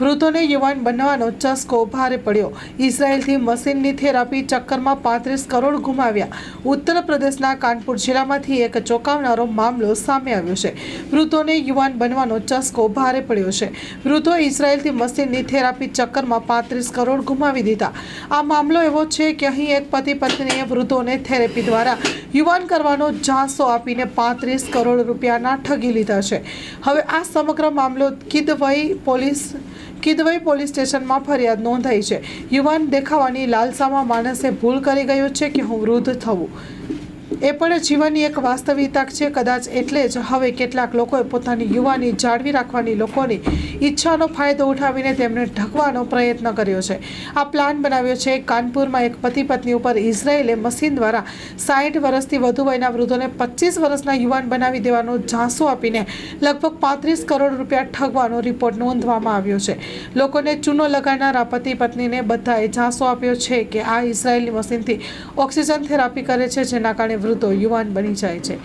વૃદ્ધોને યુવાન બનવાનો ચસ્કો ભારે પડ્યો. ઇઝરાયલથી મશીનની થેરાપી ચક્કરમાં પાંત્રીસ કરોડ ગુમાવ્યા. ઉત્તર પ્રદેશના કાનપુર જિલ્લામાંથી એક ચોંકાવનારો મામલો સામે આવ્યો છે. વૃદ્ધોને યુવાન બનવાનો ચસ્કો ભારે પડ્યો છે. વૃદ્ધો ઇઝરાયલથી મશીનની થેરાપી ચક્કરમાં પાંત્રીસ કરોડ ગુમાવી દીધા. આ મામલો એવો છે કે અહીં એક પતિ પત્નીએ વૃદ્ધોને થેરેપી દ્વારા યુવાન કરવાનો ઝાંસો આપીને પાંત્રીસ કરોડ રૂપિયાના ઠગી લીધા છે. હવે આ સમગ્ર મામલો કિદવઈ પોલીસ કિદવઈ પોલીસ સ્ટેશનમાં ફરિયાદ નોંધાઈ છે. યુવાન દેખાવાની લાલસામાં માણસે ભૂલ કરી ગયો છે કે હું વૃદ્ધ થવું? એ પણ જીવનની એક વાસ્તવિકતા છે, કદાચ એટલે જ હવે કેટલાક લોકોએ પોતાની યુવાની જાળવી રાખવાની લોકોની ઈચ્છાનો ફાયદો ઉઠાવીને તેમને ઢકવાનો પ્રયત્ન કર્યો છે. આ પ્લાન બનાવ્યો છે, કાનપુરમાં એક પતિ પત્ની ઉપર ઇઝરાયેલે મશીન દ્વારા સાઠ વર્ષથી વધુ વયના વૃદ્ધોને પચીસ વર્ષના યુવાન બનાવી દેવાનો ઝાંસો આપીને લગભગ પાંત્રીસ કરોડ રૂપિયા ઠગવાનો રિપોર્ટ નોંધવામાં આવ્યો છે. લોકોને ચૂનો લગાડનાર પતિ પત્નીને બધાએ ઝાંસો આપ્યો છે કે આ ઇઝરાયેલની મશીનથી ઓક્સિજન થેરાપી કરે છે, જેના કારણે વૃદ્ધો યુવાન બની જાય છે.